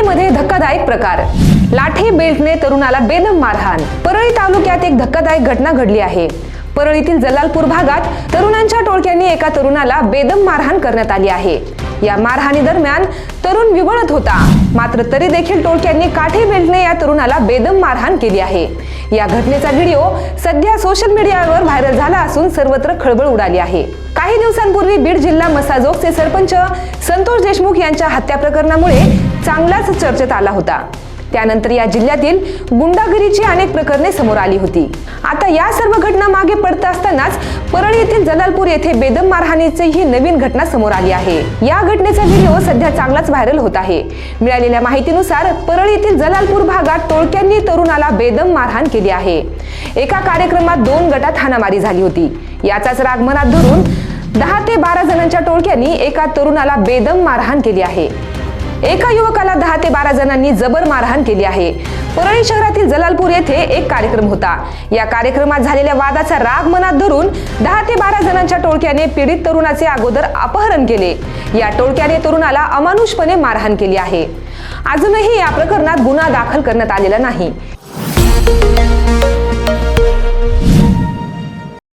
परळीमध्ये धक्कादायक प्रकार. लाठी बेल्टने तरुणाला बेदम मारहाण. परळी तालुक्यात एक धक्कादायक घटना घडली आहे. परळीतील जलालपूर भागात तरुणांच्या टोळक्यांनी एका तरुणाला बेदम मारहाण करण्यात आली आहे. या मारहाणी दरम्यान तरुण विवळत होता. मात्र तरी देखील टोळक्यांनी काठी बेल्टने या तरुणाला बेदम मारहाण केली आहे. या घटनेचा व्हिडिओ सध्या सोशल मीडियावर व्हायरल झाला असून सर्वत्र खळबळ उडाली आहे. काही दिवसांपूर्वी बीड जिल्हा मसाजोगचे सरपंच संतोष देशमुख यांच्या हत्या प्रकरणामुळे चांगलाच चर्चेत आला होता. त्यानंतर या जिल्ह्यातील गुंडागिरीची अनेक प्रकरणे समोर आली होती. आता या सर्व घटना मागे पडत असतानाच परळी येथील जलालपूर येथे बेदम मारहाणीचे ही नवीन घटना समोर आली आहे. या घटनेचा व्हिडिओ सध्या चांगलाच व्हायरल होत आहे. मिळालेल्या माहितीनुसार परळी येथील जलालपूर भागात टोळक्यांनी तरुणाला बेदम मारहाण केली आहे. एका कार्यक्रमात दोन गटात हाणामारी झाली होती. याचाच राग मनात धरून दहा ते बारा जणांच्या टोळक्यांनी एका तरुणाला बेदम मारहाण केली आहे. एका युवकाला दहा ते बारा जणांनी जबर मारहाण केली आहे. परळी शहरातील जलालपूर येथे एक कार्यक्रम होता. या कार्यक्रमात झालेल्या वादाचा राग मनात धरून दहा ते बारा जणांच्या टोळक्याने पीडित तरुणाचे अगोदर अपहरण केले. या टोळक्याने तरुणाला अमानुषपणे मारहाण केली आहे. अजूनही या प्रकरणात गुन्हा दाखल करण्यात आलेला नाही.